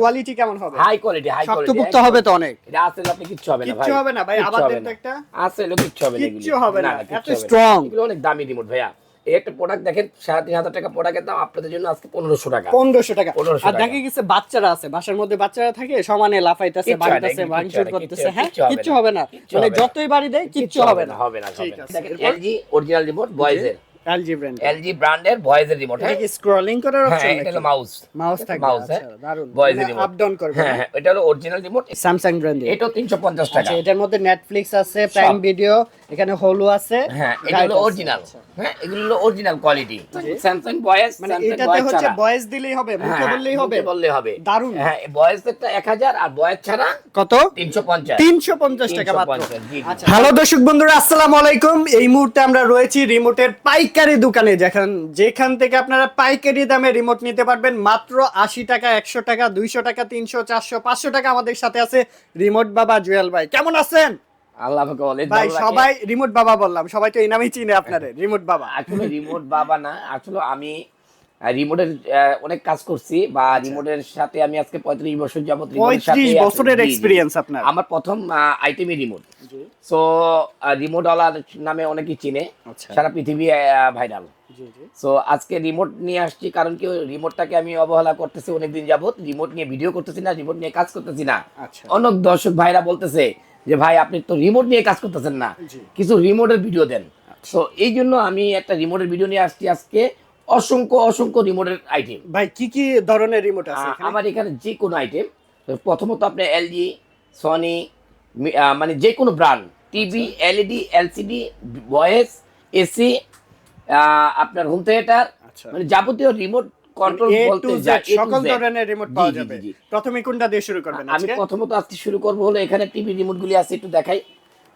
Quality কেমন হবে? High quality high quality শক্তপুক্ত হবে তো অনেক। এটা আসলে আপনি কিচ্ছু হবে না ভাই। কিচ্ছু হবে না ভাই, আবার হবে দেন তো একটা। আসলে কিচ্ছু হবে না কিচ্ছু হবে না, এত strong। এগুলো অনেক দামি রিমোট ভাইয়া। এই একটা প্রোডাক্ট দেখেন সাড়ে তিন হাজার টাকা প্রোডাক্টের দাম আপনাদের জন্য আজকে পনেরোশো টাকা। পনেরোশো টাকা। 1500 আর। দেখা গেছে বাচ্চারা আছে বাসার মধ্যে বাচ্চারা থাকে সমানে লাফাইতেছে হয় বাড়িতেছে ভাঙচুর করতেছে হ্যাঁ? কিচ্ছু হবে না। মানে যতই বাড়ি দেয় কিচ্ছু হবে না হবে না ঠিক হবে না। আছে। এলজি অরিজিনাল রিমোট ভয়েসের এলজি ব্র্যান্ড এলজি ব্র্যান্ডের ভয়েসের রিমোট এটা হ্যাঁ? স্ক্রলিং করার হ্যাঁ অপশন এটা হলো মাউস মাউস থাকবে আচ্ছা হ্যাঁ। দারুণ remote। আপ ডাউন করবে হ্যাঁ হ্যাঁ? এটা হলো অরিজিনাল রিমোট স্যামসাং ব্র্যান্ডের তিনশো পঞ্চাশ টাকা। আচ্ছা এটার মধ্যে নেটফ্লিক্স আছে প্রাইম ভিডিও এখানে হলো আছে হ্যাঁ এটা হলো অরিজিনাল হ্যাঁ এগুলো হলো অরিজিনাল কোয়ালিটি স্যামসাং ভয়েস মানে এটাতে হচ্ছে ভয়েস দিলেই হবে মুখে হ্যাঁ, বললেই হবে। বললেই হবে। দারুণ। হ্যাঁ ভয়েস একটা এক হাজার আর ভয়েস ছাড়া কত? তিনশো পঞ্চাশ। তিনশো পঞ্চাশ টাকা মাত্র। 350, জি। আচ্ছা হ্যালো দর্শক বন্ধুরা আসসালামু আলাইকুম। এই মুহূর্তে আমরা রয়েছি রিমোটের পাইকারি দোকানে যেখান যেখান থেকে আপনারা পাইকারি দামে রিমোট নিতে পারবেন মাত্র আশি টাকা একশো টাকা দুইশো টাকা তিনশো চারশো পাঁচশো টাকা আমাদের সাথে আছে রিমোট বাবা জুয়েল ভাই। কেমন আছেন? আল্লাহ ভাই সবাই রিমোট বাবা বললাম সবাই তো এই নামেই চিনে আপনারে রিমোট বাবা। আসলে রিমোট বাবা না আসলে আমি রিমোটের অনেক কাজ করছি বা রিমোটের সাথে আমি আজকে পঁয়ত্রিশ বছর যাবত পঁয়ত্রিশ। বছরের। এক্সপিরিয়েন্স আপনার। আমার প্রথম আইটেমই রিমোট সো রিমোট ওয়ালার নামে অনেকেই চিনে। আচ্ছা। সারা পৃথিবী ভাইরাল সো আজকে রিমোট নিয়ে আসছি কারণ কি রিমোটটাকে আমি অবহেলা করতেছি অনেকদিন যাবত রিমোট নিয়ে ভিডিও করতেছি না রিমোট নিয়ে কাজ করতেছি না। আচ্ছা। অনেক দর্শক ভাইরা বলতেছে যে ভাই আপনি তো রিমোট নিয়ে কাজ করতেছেন না। কিছু রিমোটের ভিডিও দেন। তো এই জন্য আমি একটা রিমোটের ভিডিও নিয়ে আসছি আজকে। অসংখ্য অসংখ্য রিমোটের আইটেম ভাই কি কি ধরনের রিমোট আছে আমার এখানে যে কোনো আইটেম প্রথমত আপনার এলজি সনি মানে যে কোনো brand TV LED LCD voice AC আপনার হোম থিয়েটার আচ্ছা। মানে যাবতীয় রিমোট কন্ট্রোল বলতে সকল ধরনের রিমোট পাওয়া যাবে। প্রথমে কোনটা দিয়ে শুরু করবেন আমি প্রথমত আজকে শুরু করব হলো এখানে টিভি রিমোট গুলি আছে একটু দেখাই।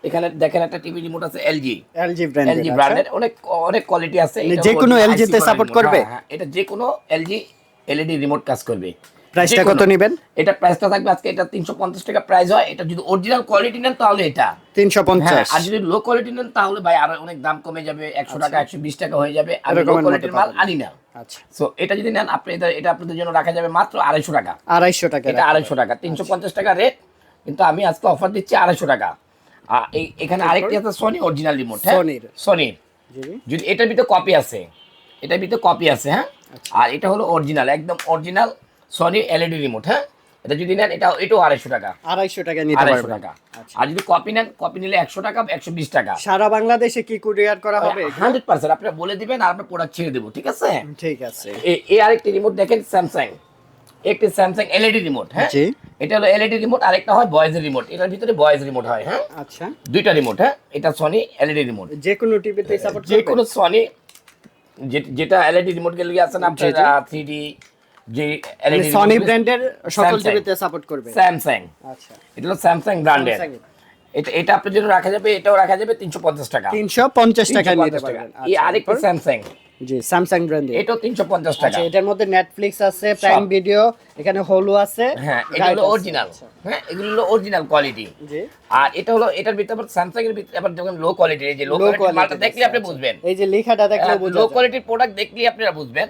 এখানে দেখেন একটা টিভি রিমোট আছে এলজি এলজি ব্র্যান্ডের এলজি ব্র্যান্ডের অনেক অনেক কোয়ালিটি আছে। যে কোনো LG তে remote, করবে? এটা যে কোনো এলজি এলইডি রিমোট কাজ করবে। প্রাইসটা কত নেবেন? এটা প্রাইসটা থাকবে আজকে এটা তিনশো পঞ্চাশ টাকা প্রাইস হয়। এটা যদি অরিজিনাল কোয়ালিটি নেন তাহলে এটা। তিনশো হ্যাঁ পঞ্চাশ আর যদি লো কোয়ালিটি নেন তাহলে ভাই আরও অনেক দাম কমে যাবে। একশো টাকা একশো বিশ টাকা হয়ে যাবে। আমি লো কোয়ালিটির মাল। আনি না আচ্ছা। সো এটা যদি নেন আপনি এটা আপনাদের জন্য রাখা যাবে মাত্র আড়াইশো টাকা। আড়াইশো টাকা এটা আড়াইশো টাকা। তিনশো পঞ্চাশ টাকা রেট কিন্তু আমি আজকে অফার দিচ্ছি আড়াইশো টাকা। আর এই- এখানে আরেকটি আছে সোনি অরিজিনাল রিমোট হ্যাঁ। সোনির। যদি এটার ভিতরে কপি আছে এটার ভিতরে কপি আছে হ্যাঁ? আচ্ছা। আর এটা হলো অরিজিনাল একদম অরিজিনাল সনি এলইডি রিমোট হ্যাঁ? এটা যদি নেন এটা এটাও আড়াইশো টাকা। আড়াইশো টাকা নিতে আড়াইশো টাকা। আচ্ছা। আর যদি কপি নেন কপি নিলে একশো টাকা একশো বিশ টাকা। সারা বাংলাদেশে কি কুরিয়ার করা হবে? হান্ড্রেড পার্সেন্ট আপনার বলে দিবেন আর আপনার প্রোডাক্ট ছেড়ে দেবো ঠিক আছে? ঠিক আছে। এ- এই আরেকটি রিমোট দেখেন স্যামসাং একটি স্যামসাং এলইডি রিমোট হ্যাঁ? এটা হলো এলইডি রিমোট আরেকটা হয় ভয়েসের রিমোট এটার ভিতরে ভয়েস রিমোট হয় হ্যাঁ? আচ্ছা। দুইটা রিমোট হ্যাঁ? এটা সনি এলইডি রিমোট যে কোনো টিভিতে সাপোর্ট যে কোনো সনি যেটা এলইডি রিমোট গুলি আছে না আপনার জি। থ্রি ডি যে এলইডি সনি ব্র্যান্ডের সকল টিভিতে সাপোর্ট করবে। স্যামসাং আচ্ছা। এটা হলো স্যামসাং ব্র্যান্ডের। এটা এটা আপনার জন্য রাখা যাবে এটাও রাখা যাবে তিনশো পঞ্চাশ টাকা। তিনশো পঞ্চাশ টাকা 350 নিতে। পারবেন। এই আচ্ছা, আরেকটি এরপর? স্যামসাং জি স্যামসাং ব্র্যান্ডের তিনশো পঞ্চাশ টাকা। আচ্ছা এটার মধ্যে নেটফ্লিক্স আছে প্রাইম ভিডিও এখানে হলো আছে। হ্যাঁ এটা হলো অরিজিনাল আচ্ছা, হ্যাঁ এগুলো হলো অরিজিনাল কোয়ালিটি জি। আর এটা হলো এটার ভিতরে আবার স্যামসাং এর ভিতরে আবার যখন লো কোয়ালিটি এই যে লো quality মালটা দেখলে আপনি আচ্ছা। বুঝবেন। এই যে লেখাটা দেখলে বোঝা লো। কোয়ালিটির প্রোডাক্ট দেখলেই আপনারা বুঝবেন।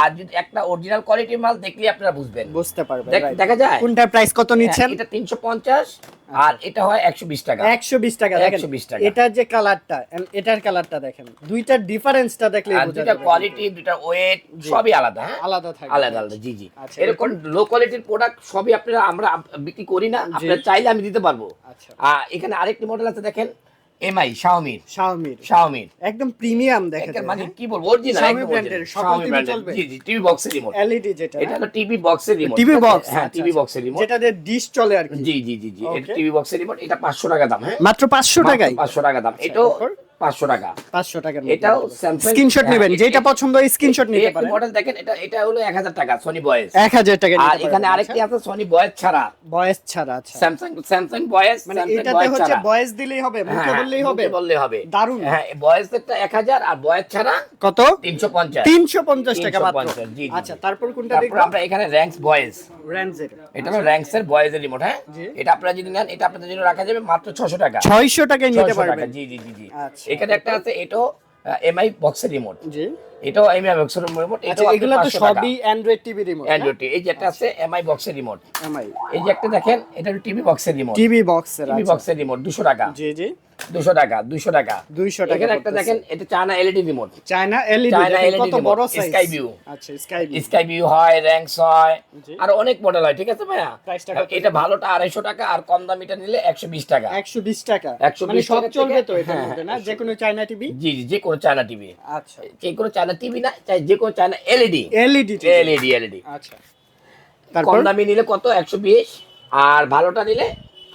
আর যদি একটা অরিজিনাল কোয়ালিটির মাল দেখলেই আপনারা বুঝবেন। বুঝতে পারবেন দেখা যায়? কোনটার প্রাইস কত নিচ্ছেন? হ্যাঁ, এটা তিনশো পঞ্চাশ। আর এটা হয় একশো বিশ টাকা। একশো বিশ টাকা দেখেন 120 টাকা। এটার যে কালারটা এটার কালারটা দেখেন দুইটার ডিফারেন্সটা দেখলে দুটা কোয়ালিটি দুটা ওয়েট সবই আলাদা হ্যাঁ? আলাদা থাকে। আলাদা আলাদা জি জি। আচ্ছা, এরকম লো কোয়ালিটির প্রোডাক্ট সবই আপনারা আমরা বিক্রি করি না আপনারা চাইলে আমি দিতে পারব। আচ্ছা। আর এখানে আরেকটি মডেল আছে দেখেন। এমআই শাওমির শাওমির শাওমির একদম প্রিমিয়াম দেখেন মানে কি বলব অরিজিনাল শাওমি ব্র্যান্ডের সকল টিভি চলবে? জি জি টিভি বক্সের রিমোট এলইডি যেটা। এটা হলো টিভি বক্সের রিমোট টিভি বক্স হ্যাঁ টিভি বক্সের রিমোট যেটা দিয়ে ডিশ চলে আর কি। জি জি জি জি এটা টিভি বক্সের রিমোট এটা 500 টাকা দাম হ্যাঁ? মাত্র পাঁচশো টাকায়। আচ্ছা, পাঁচশো টাকা দাম। এটাও তারপর? পাঁচশো টাকা। পাঁচশো টাকার এটাও স্ক্রিনশট নেবেন যেটা পছন্দ স্ক্রিনশট নিতে পারেন। মডেল দেখেন এটা এটা হলো 1000 টাকা সনি বয়েস এক হাজার টাকা আর এখানে আরেকটি আছে সনি বয়েস ছাড়া। বয়েস ছাড়া আচ্ছা। স্যামসাং স্যামসাং বয়েস মানে এটাতে হচ্ছে বয়েস দিলেই হবে মুখে হ্যাঁ, বললেই হবে। বললেই হবে। দারুণ। হ্যাঁ বয়েস একটা 1000 আর বয়েস ছাড়া কত? 350 তিনশো পঞ্চাশ টাকা মাত্র। 350, জি, জি, আচ্ছা তারপর কোনটা দেখব আমরা এখানে র্যাঙ্কস বয়েস রেঞ্জের এটা হলো র্যাঙ্কস এর বয়েজ এর রিমোট হ্যাঁ? এটা আপনারা যদি নেন এটা আপনাদের জন্য রাখা যাবে মাত্র 600 টাকা। ছয়শো টাকায় নিতে 600 পারবেন। জি জি জি জি। আচ্ছা। এখানে একটা আছে এটাও এমআই বক্সের রিমোট জি। এটাও এমআই বক্সের রিমোট এটা এগুলা তো সবই অ্যান্ড্রয়েড টিভি রিমোট অ্যান্ড্রয়েড এই যে একটা আছে এমআই বক্সের রিমোট এমআই এই যে একটা দেখেন এটা টিভি বক্সের রিমোট টিভি বক্সের টিভি বক্সের রিমোট 200 টাকা। জি জি। দুশো টাকা দুশো টাকা। 200 টাকা একটা দেখেন এটা China LED remote China LED China LED কত বড় সাইজ Sky View। আচ্ছা স্কাই ভিউ স্কাই ভিউ হয় র্যাঙ্কস হয়। আর অনেক মডেল হয় ঠিক আছে ভাইয়া? এটা ভালোটা আড়াইশো টাকা আর কম দামিটা নিলে একশো বিশ টাকা। 120 টাকা। 120 মানে সব চলবে তো এটার হ্যাঁ, না? যে কোনো চায়না টিভি জি জি যে কোনো চায়না টিভি আচ্ছা। যে কোনো চায়না টিভি না চাই যে কোনো China LED LED LED LED আচ্ছা। কম দামি নিলে কত? একশো বিশ। আর ভালোটা নিলে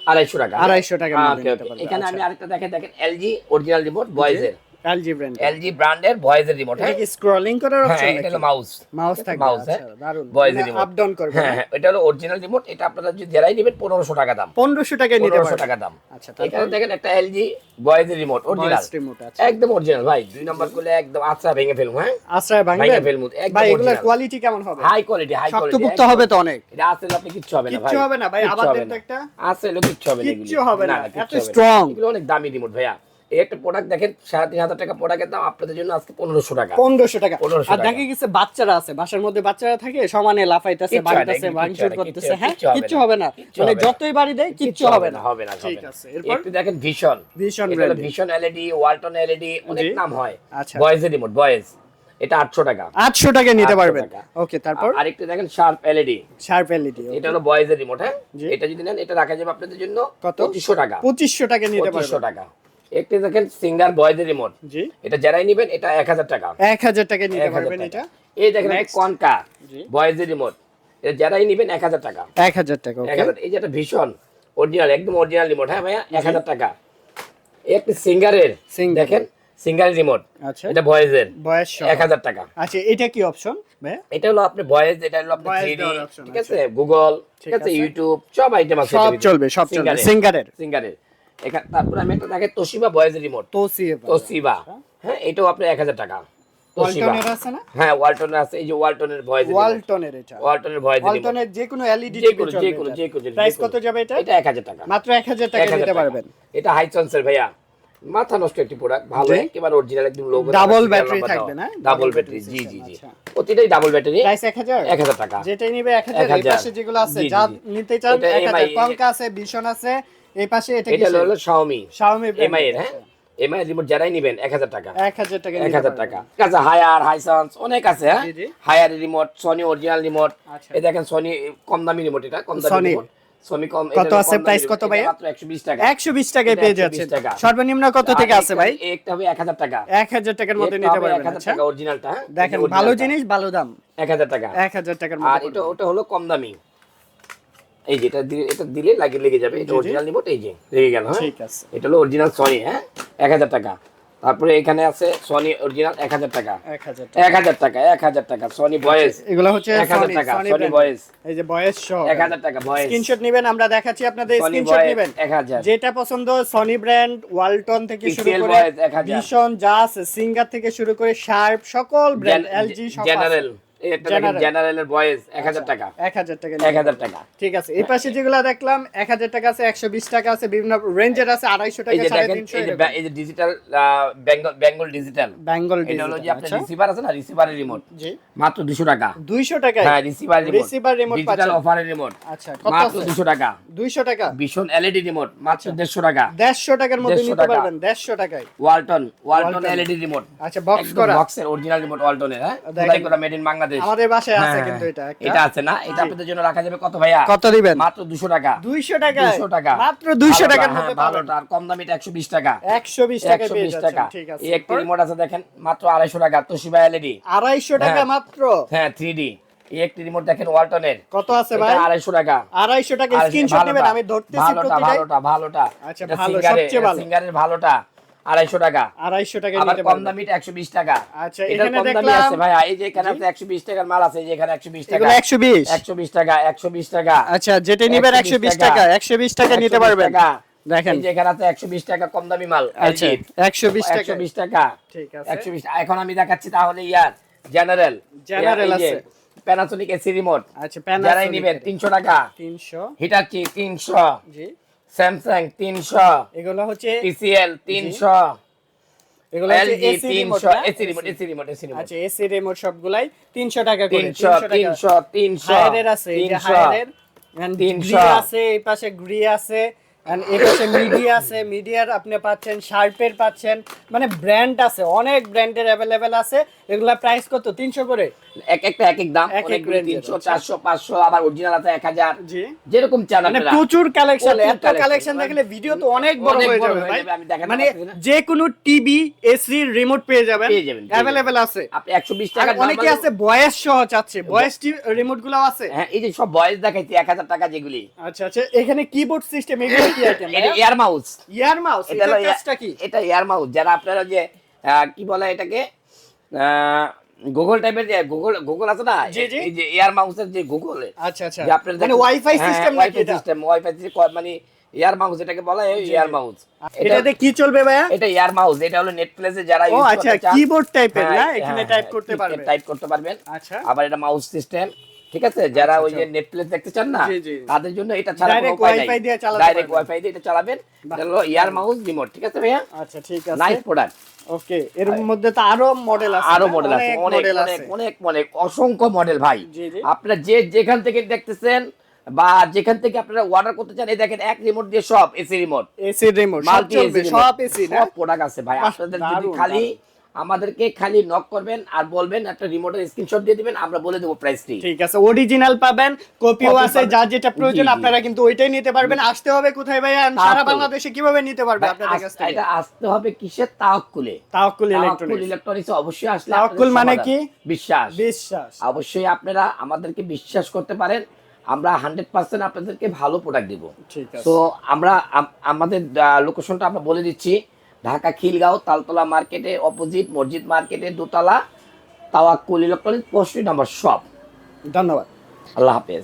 আড়াইশো টাকা 250 টাকার মধ্যে Okay, নিতে okay. পারবে, এখানে আচ্ছা। আমি আরেকটা দেখেন দেখেন এলজি অরিজিনাল রিমোট বয়েজের এলজি ব্র্যান্ড এলজি ব্র্যান্ডের বয়েজের রিমোট হ্যাঁ? স্ক্রলিং করার হ্যাঁ অপশন এটা হলো মাউস মাউস থাকবে মাউস আচ্ছা হ্যাঁ। দারুণ বয়েজের রিমোট আপ ডাউন করবে হ্যাঁ হ্যাঁ এটা হলো অরিজিনাল রিমোট এটা আপনারা যদি যারাই নেবেন পনেরোশো টাকা দাম। 1500 টাকায় নিতে পনেরোশো পারবে টাকা দাম। আচ্ছা এখানে দেখেন একটা এলজি বয়েজের রিমোট অরিজিনাল রিমোট আছে একদম অরিজিনাল ভাই। দুই নম্বর করলে একদম আচ্ছা ভেঙে ফেলব হ্যাঁ? আশ্রয় ভেঙে ফেলব একদম ভাই এগুলোর কোয়ালিটি কেমন হবে? হাই কোয়ালিটি হাই কোয়ালিটি শক্তপোক্ত হবে তো অনেক। এটা আসলে আপনি কিচ্ছু হবে না ভাই। কিচ্ছু হবে না। ভাই আবার একটা আসলে কিচ্ছু হবে না কিচ্ছু হবে না, এত strong। এগুলো অনেক দামি রিমোট ভাইয়া। এই একটা প্রোডাক্ট দেখেন সাড়ে তিন হাজার টাকা প্রোডাক্টের দাম আপনাদের জন্য আজকে পনেরোশো টাকা। পনেরোশো টাকা। আর। দেখা গেছে বাচ্চারা আছে বাসার মধ্যে বাচ্চারা থাকে সমানে লাফাইতেছে বাড়িতেছে ভাঙচুর করতেছে হ্যাঁ? কিচ্ছু হবে না। মানে যতই বাড়ি দেয় কিচ্ছু হবে না। হবে না ঠিক আছে এরপর? একটু দেখেন ভীষণ ভীষণ ভীষণ এলইডি ওয়ালটন এলইডি অনেক নাম হয়। বয়েজের রিমোট বয়েজ এটা আটশো টাকা। আটশো টাকা নিতে 800 পারবেন। ওকে তারপর? আরেকটা দেখেন শার্প এলইডি শার্প এলইডি এটা হলো বয়েজের রিমোট হ্যাঁ? এটা যদি নেন এটা রাখা যাবে আপনাদের জন্য কত? পঁচিশশো টাকা। পঁচিশশো টাকা নিতে পারবেন। টাকা। একটি দেখেন সিঙ্গার বয়েজের রিমোট জি। এটা যারাই নেবেন এটা এক হাজার টাকা। এক হাজার টাকা নিতে পারবেন এটা। এই দেখেন কনকা বয়েজের রিমোট এটা যারাই নেবেন টাকা। এক হাজার টাকা ওকে এই যে ভীষণ অরিজিনাল একদম অরিজিনাল রিমোট হ্যাঁ ভাইয়া এক হাজার টাকা। এই একটা সিঙ্গারের। দেখেন সিঙ্গার রিমোট আচ্ছা। এটা সহ। এক হাজার টাকা। আচ্ছা এটা কি অপশন এটা হলো আপনি ভয়েস এটা হলো আপনি Voice 3D দেওয়ার option, ঠিক আছে? গুগল ঠিক ঠিক আছে আছে। ইউটিউব সব আইটেম আছে সব চলবে সব চলবে। সিঙ্গারের সিঙ্গারের এখানে তারপর আমি একটা তোশিবা ভয়েস রিমোট তোসিয়ে তোশিবা। হ্যাঁ এটাও আপনার এক হাজার টাকা। তোশিবা। আছে হ্যাঁ ওয়ালটনের আছে এই যে ওয়ালটনের ভয়েস ওয়ালটনের এটা। ওয়ালটনের ভয়েস ওয়ালটনের যে কোনো এলইডি যে কোনো যে কোনো যে কোনো প্রাইস কত যাবে এটা? এটা এক হাজার টাকা। মাত্র এক হাজার টাকা নিতে পারবেন। এটা হাইসন্সের ভাইয়া। মাথা নষ্ট একটি প্রোডাক্ট ভালো একেবারে অরিজিনাল একদম লোগো Double battery থাকবে না? ডাবল ব্যাটারি জি জি জি। প্রতিটাই ডাবল ব্যাটারি প্রাইস এক হাজার? টাকা। যেটাই নিবে এক হাজার এই 1000 পাশে যেগুলো আছে যা নিতে চান কঙ্কা আছে এই পাশে এটা এটা হলো শাওমি এমআই এর হ্যাঁ? এমআই রিমোট যারাই নেবেন এক হাজার টাকা। এক হাজার টাকা এক হাজার হায়ার হাইসান্স অনেক আছে হ্যাঁ। Haier remote Sony original remote আচ্ছা। এই দেখেন সনি কম দামি রিমোট এটা কম দামি রিমোট কত আছে? remote, কত? মাত্র 120 টাকা। একশো বিশ টাকায় পেয়ে 120 যাচ্ছেন। সর্বনিম্ন কত থেকে আছে ভাই? একটা হবে 1000 টাকা। এক হাজার টাকার মধ্যে নিতে পারবেন 1000 আচ্ছা। টাকা অরিজিনালটা হ্যাঁ? দেখেন ভালো জিনিস ভালো দাম। 1000 টাকা। এক হাজার টাকার আর এটা ওটা হলো কম দামি এই যেটা দিলে এটা দিলে লাগে লেগে যাবে। এটা। অরিজিনাল এই যে লেগে গেল হ্যাঁ? ঠিক আছে। এটা হলো অরিজিনাল সনি হ্যাঁ? এক হাজার টাকা। তারপরে এখানে আছে সনি অরিজিনাল এক হাজার টাকা। এক হাজার টাকা। এক হাজার টাকা সনি বয়েস এগুলো হচ্ছে এক হাজার টাকা সনি বয়েস এই যে বয়স সহ। এক হাজার টাকা বয়েস স্ক্রিনশট নেবেন আমরা দেখাচ্ছি আপনাদের স্ক্রিনশট নেবেন। এক হাজার। যেটা পছন্দ সনি ব্র্যান্ড ওয়ালটন থেকে শুরু করে ভীষণ জাস সিঙ্গার থেকে শুরু করে শার্প সকল ব্র্যান্ড এলজি জেনারেল। জেনারেলের বয়েস এক হাজার টাকা। এক হাজার টাকা এক হাজার টাকা। ঠিক আছে এই পাশে যেগুলো দেখলাম এক হাজার টাকা আছে একশো বিশ টাকা আছে বিভিন্ন রেঞ্জের আছে আড়াইশো এই টাকা যে সাড়ে দেখেন তিনশো এই যে বা- এই যে ডিজিটাল বেঙ্গল বেঙ্গল ডিজিটাল বেঙ্গল এটা হলো যে আপনার আচ্ছা। রিসিভার আছে না? রিসিভারের রিমোট জি। মাত্র দুশো টাকা। দুইশো টাকা হ্যাঁ receiver remote Receiver remote digital অফারের রিমোট আচ্ছা মাত্র আছে? দুশো টাকা। দুইশো টাকা? ভীষণ এলইডি রিমোট মাত্র দেড়শো টাকা। দেড়শো টাকার মধ্যে নিতে পারবেন দেড়শো টাকায়। ওয়ালটন ওয়ালটন। এলইডি রিমোট আচ্ছা বক্স করা। বক্সের অরিজিনাল রিমোট ওয়ালটনের হ্যাঁ? খোদাই করা মেড ইন বাংলাদেশ আমাদের বাসায় আছে হ্যাঁ, কিন্তু এটা এটা আছে না? এটা আপনাদের জন্য রাখা যাবে কত ভাইয়া? কত দিবেন? মাত্র দুশো টাকা। দুইশো টাকা। দুশো টাকা। মাত্র দুইশো ভালোটা, টাকার হ্যাঁ, মধ্যে ভালোটা। আর কম একশো বিশ টাকা। একশো বিশ টাকা একশো পেয়ে বিশ যাচ্ছেন। টাকা। ঠিক আছে। এই একটি রিমোট আছে দেখেন মাত্র আড়াইশো টাকা। তোশিবা এলইডি আড়াইশো টাকা হ্যাঁ। মাত্র? হ্যাঁ থ্রি ডি এই একটি রিমোট দেখেন ওয়ালটনের কত আছে ভাই? এটা আড়াইশো টাকা। আড়াইশো টাকা। আড়াইশো- স্ক্রিনশট নেবেন ভালোটা, আমি ধরতেছি ভালোটা ভালোটা ভালোটা। আচ্ছা, ভালো, সবচেয়ে ভালো। সিঙ্গারের ভালোটা। আড়াইশো টাকা আড়াইশো টাকা আবার কম দামিটা একশো বিশ টাকা আচ্ছা, এখানে কম দামি আছে ভাই এই যে এখানে আছে একশো বিশ টাকার মাল আছে এখানে একশো বিশ টাকা একশো বিশ একশো বিশ টাকা একশো বিশ টাকা আচ্ছা যেটা নিবেন একশো বিশ টাকা। একশো বিশ টাকা নিতে পারবেন দেখেন এই যে এখানে আছে একশো বিশ টাকা কম দামি মাল আচ্ছা একশো বিশ টাকা বিশ টাকা ঠিক আছে একশো বিশ এখন আমি দেখাচ্ছি তাহলে ইয়ার জেনারেল General আছে। প্যানাসোনিক এসি রিমোট আচ্ছা যারাই প্যানাসোনিক নিবেন তিনশো টাকা তিনশো হিটাচি তিনশো জি স্যামসাং তিনশো। এগুলো হচ্ছে টিসিএল তিনশো। এগুলো AC remote 300 AC remote AC remote AC remote আচ্ছা এসি রিমোট সবগুলাই 300 টাকা করে 300 টাকা। 300 300 হায়ারের আছে এই যে 300 হায়ারের। তিনশো। আছে এই পাশে গ্রি আছে। And এই পাশে মিডিয়া আছে। মিডিয়ার আপনি পাচ্ছেন শার্পের পাচ্ছেন। মানে ব্র্যান্ড আছে অনেক ব্র্যান্ডের অ্যাভেলেবেল আছে। এগুলা প্রাইস কত? 300 করে? এক একটা এক এক দাম এক এক 300 আচ্ছা। 400 500 আবার অরিজিনাল আছে 1000 জি। যেরকম চান মানে আপনারা। প্রচুর কালেকশন এত কালেকশন দেখলে ভিডিও তো অনেক বড় হয়ে যাবে ভাই। মানে যে কোনো টিভি এসি রিমোট পেয়ে যাবেন। পেয়ে যাবেন, আছে। আপনি 120 আর টাকা অনেকে আছে বয়স সহ চাচ্ছে। রিমোটগুলো আছে। হ্যাঁ এই যে সব বয়েস দেখাইছি 1000 টাকা যেগুলি। আচ্ছা আচ্ছা এখানে কিবোর্ড সিস্টেম এগুলো কি আইটেম এটা এয়ার মাউস ইয়ার মাউস এটা কাজটা কি? এটা এয়ার মাউস যারা আপনারা যে আহ, কি বলে এটাকে গুগল টাইপের যে গুগল গুগল আছে না। এই যে এয়ার মাউসের যে গুগল আচ্ছা আচ্ছা। যে আপনারা মানে ওয়াইফাই হ্যাঁ, সিস্টেম নাকি এটা? সিস্টেম ওয়াইফাই সিস্টেম মানে এয়ার মাউস এটাকে বলা হয় এয়ার মাউস এটাতে কি চলবে ভাইয়া? এটা এয়ার মাউস এটা হলো নেট যারা ইউজ করতে আচ্ছা ও আচ্ছা কিবোর্ড টাইপের না? হ্যাঁ, এখানে টাইপ করতে হ্যাঁ, পারবে। টাইপ করতে পারবেন। আচ্ছা। আবার এটা মাউস সিস্টেম ঠিক আছে? যারা ওই যে নেট প্লেস দেখতে চান না। তাদের জন্য এটা ছাড়া কোনো উপায় নাই। ডাইরেক্ট ওয়াইফাই দিয়ে এটা চালাবেন। এটা হলো এয়ার মাউস রিমোট ঠিক আছে ভাইয়া? আচ্ছা ঠিক আছে। নাইস প্রোডাক্ট ওকে এর মধ্যে তো আরও মডেল আছে আরও মডেল আছে। অনেক অনেক অনেক অনেক অসংখ্য মডেল ভাই। আপনারা যে যেখান থেকে দেখতেছেন বা যেখান থেকে আপনারা অর্ডার করতে চান এই দেখেন এক রিমোট দিয়ে সব এসি রিমোট এসি রিমোট সব মাল্টি এসি সব এসি সব প্রোডাক্ট আছে ভাই। আপনাদের যদি খালি। আমাদেরকে খালি নক করবেন আর বলবেন একটা রিমোটের স্ক্রিনশট দিয়ে দিবেন আমরা বলে দেবো প্রাইসটি ঠিক আছে অরিজিনাল পাবেন কপিও আছে। যার যেটা প্রয়োজন। আপনারা কিন্তু ওইটাই নিতে পারবেন। আসতে হবে কোথায় ভাই সারা বাংলাদেশে কীভাবে নিতে পারবে আপনাদের কাছ থেকে? এটা আসতে হবে কিসের তাওয়াক্কুলে। তাওয়াক্কুল তাওয়াক্কুল ইলেকট্রনিক্স ইলেকট্রনিক্স অবশ্যই আসলে আপনাদের মানে কি? বিশ্বাস। বিশ্বাস। অবশ্যই আপনারা আমাদেরকে বিশ্বাস করতে পারেন। আমরা হান্ড্রেড পার্সেন্ট আপনাদেরকে ভালো প্রোডাক্ট দিব। ঠিক আছে। তো আমরা আম- আমাদের লোকেশনটা আমরা বলে দিচ্ছি। ঢাকা খিলগাঁও তালতলা মার্কেটে অপোজিট মসজিদ মার্কেটে দোতলা তাওয়াক্কুল ইলেকট্রনিক পঁয়ষট্টি নম্বর শপ ধন্যবাদ। আল্লাহ হাফেজ।